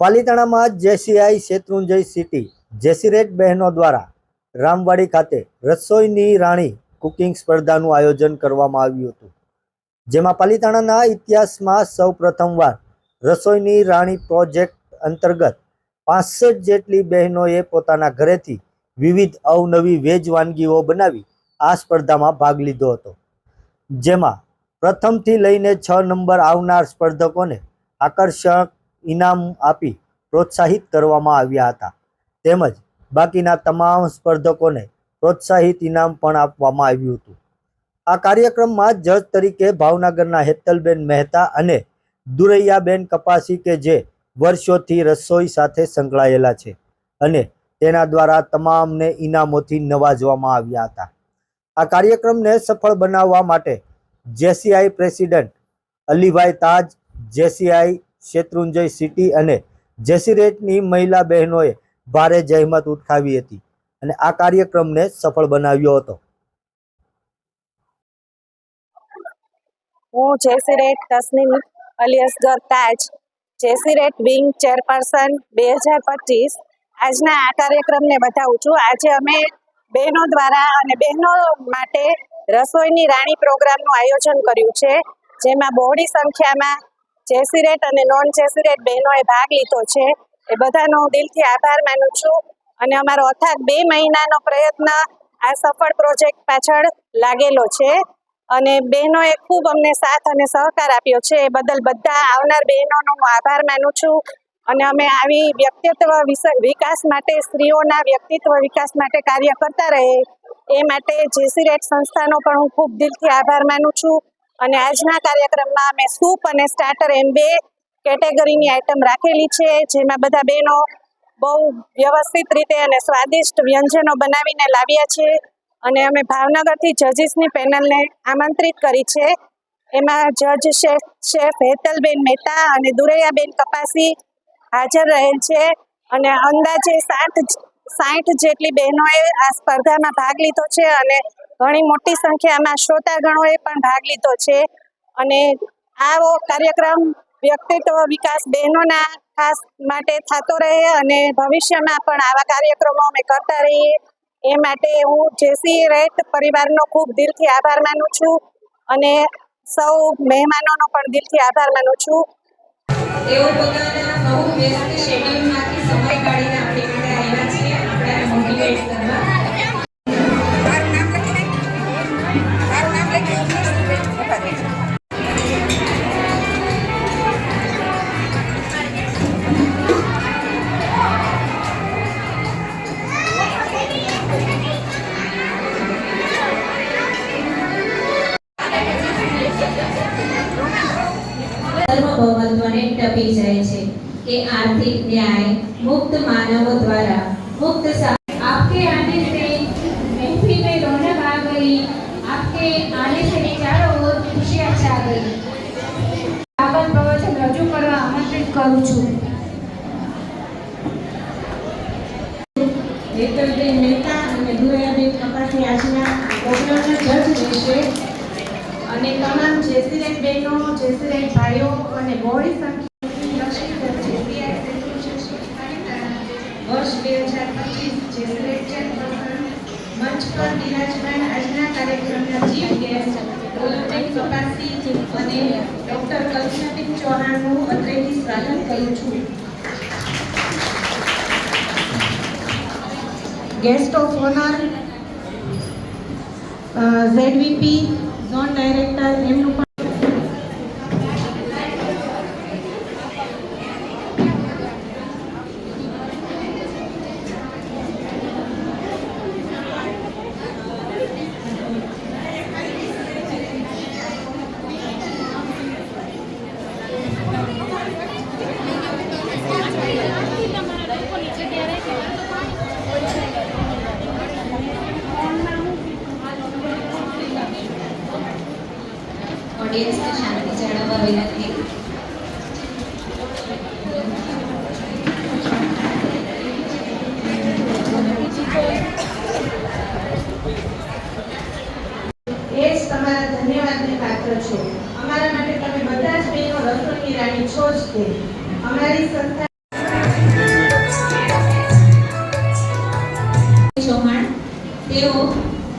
પાલીતાણામાં JCI Shatrunjay city જેસીરેટ બહેનો દ્વારા રામવાડી ખાતે રસોઈની રાણી કુકિંગ સ્પર્ધાનું આયોજન કરવામાં આવ્યું હતું. જેમાં પાલીતાણાના ઇતિહાસમાં સૌ પ્રથમવાર રસોઈની રાણી પ્રોજેક્ટ અંતર્ગત પાસઠ જેટલી બહેનોએ પોતાના ઘરેથી વિવિધ અવનવી વેજ વાનગીઓ બનાવી આ સ્પર્ધામાં ભાગ લીધો હતો. જેમાં પ્રથમથી લઈને છ નંબર આવનાર સ્પર્ધકોને આકર્ષક ઇનામ આપી પ્રોત્સાહિત કરવામાં આવ્યા હતા. તેમજ બાકીના તમામ સ્પર્ધકોને પ્રોત્સાહિત ઇનામ પણ આપવામાં આવ્યું હતું. આ કાર્યક્રમમાં જજ તરીકે ભાવનગરના હેતલબેન મહેતા અને દુરૈયાબેન કપાસી કે જે વર્ષોથી રસોઈ સાથે સંકળાયેલા છે અને તેના દ્વારા તમામને ઇનામોથી નવાજવામાં આવ્યા હતા. આ કાર્યક્રમને સફળ બનાવવા માટે JCI president Alibhai Taj, JCI Shatrunjay city અને જેસીરેટની મહિલા બહેનોએ ભારે જહેમત ઉઠાવી હતી અને આ કાર્યક્રમને સફળ બનાવ્યો હતો. હું જેસીરેટ તસ્નીમ અલિયસગર તાજ જેસીરેટ વિંગ ચેરપર્સન બે હજાર પચીસ આજના આ કાર્યક્રમને બતાવું છું. આજે અમે બહેનો દ્વારા અને બહેનો માટે રસોઈની રાણી પ્રોગ્રામનું આયોજન કર્યું છે, જેમાં બહોળી સંખ્યામાં જેસીરેટ અને નોન જેસીરેટ બહેનોએ ભાગ લીધો છે. એ બધાનો હું દિલથી આભાર માનું છું અને અમારો અથાગ બે મહિનાનો પ્રયત્ન આ સફળ પ્રોજેક્ટ પાછળ લાગેલો છે અને બહેનોએ ખૂબ અમને સાથ અને સહકાર આપ્યો છે. એ બદલ બધા આવનાર બહેનોનો હું આભાર માનું છું અને અમે આવી વ્યક્તિત્વ વિકાસ માટે, સ્ત્રીઓના વ્યક્તિત્વ વિકાસ માટે કાર્ય કરતા રહે એ માટે જેસીરેટ સંસ્થાનો પણ હું ખૂબ દિલથી આભાર માનું છું. અને આજના કાર્યક્રમમાં અમે સૂપ અને સ્ટાર્ટર એમ બે કેટેગરીની આઈટમ રાખેલી છે, જેમાં બધા બહેનો બહુ વ્યવસ્થિત રીતે અને સ્વાદિષ્ટ વ્યંજનો બનાવીને લાવ્યા છે. અને અમે ભાવનગરથી જજીસની પેનલને આમંત્રિત કરી છે. એમાં જજ શેફ શેફ હેતલબેન મહેતા અને દુરૈયાબેન કપાસી હાજર રહેલ છે. અને અંદાજે સાઠ સાઠ જેટલી બહેનોએ આ સ્પર્ધામાં ભાગ લીધો છે અને ઘણી મોટી સંખ્યામાં શ્રોતાગણોએ પણ ભાગ લીધો છે. અને આવો કાર્યક્રમ વ્યક્તિત્વ વિકાસ બહેનોના ખાસ માટે થતો રહે અને ભવિષ્યમાં પણ આવા કાર્યક્રમો અમે કરતા રહીએ. એ માટે હું જેસી રેટ પરિવારનો ખૂબ દિલથી આભાર માનું છું અને સૌ મહેમાનોનો પણ દિલથી આભાર માનું છું. તેઓ પોતાના બહુ વ્યસ્ત શેડ્યુલમાંથી ટપી જાય છે. કે આર્થિક ન્યાય મુક્ત માનવો દ્વારા મુક્ત આપકે આને સે મહેફિલ મે રોનક આ ગઈ. આપકે આને સે વિચારો ઓર ખુશી અચ્છા ગઈ. આગળ પ્રવચન રજૂ કરવા આમંત્રિત કરું છું. નેતરબેન મહેતા અને દુરાયાબેન કપાસની આજના પ્રોગ્રામના જજ રહેશે અને તમામ જેસીરેટ બહેનો જેસીરેટ ભાઈઓ અને બહોળી સંખ્યા વર્ષ બે હજાર પચીસ જેસીરેટ આજના કાર્યક્રમના ચીફ ગેસ્ટ અને ડૉક્ટર કલ્પનાબેન ચૌહાણનું અત્રેથી સ્વાગત કરું છું. Guest of honour ZVP zone director એમનું પણ ઓડિયન્સને શાંતિ જાળવવા વિનંતી તમારા પાત્ર છો. અમારા માટે તમે બધા જ બહેનો રસોઈની રાણી છો જ તે. અમારી સંસ્થા ચૌહાણ, તેઓ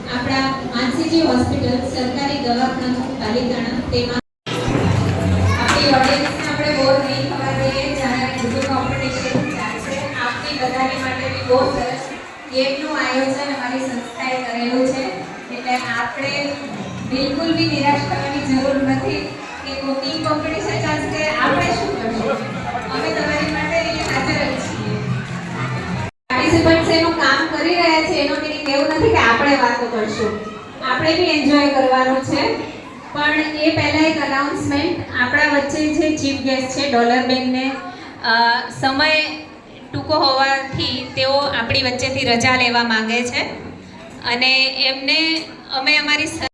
આપણા માનસીજી હોસ્પિટલ સરકારી દવાખાનું પાલિતાણા, તેમાં આપણી ઓડિયન્સને આપણે બોર કોમ્પિટિશન ચાલશે આપની બધાની માટે બી બહુ સરસ ગેમનું આયોજન અમારી સંસ્થાએ કરેલું છે. એટલે આપણે બિલકુલ બી નિરાશ થવાની જરૂર નથી કે કુકિંગ કોમ્પિટિશન ચાલશે આપણે શું કરશું? અમે તમારી માટે હાજર જ છીએ. પાર્ટિસિપન્ટ્સ એનું કામ કરી રહ્યા છે, એનો નથી કે આપણે વાતો કરશું. આપણે બી એન્જોય કરવાનું છે. પણ એ પહેલાં એક અનાઉન્સમેન્ટ આપણા વચ્ચે જે ચીફ ગેસ્ટ છે, ડોલર બેનને સમય ટૂંકો હોવાથી તેઓ આપણી વચ્ચેથી રજા લેવા માંગે છે. અને એમને, અમે અમારી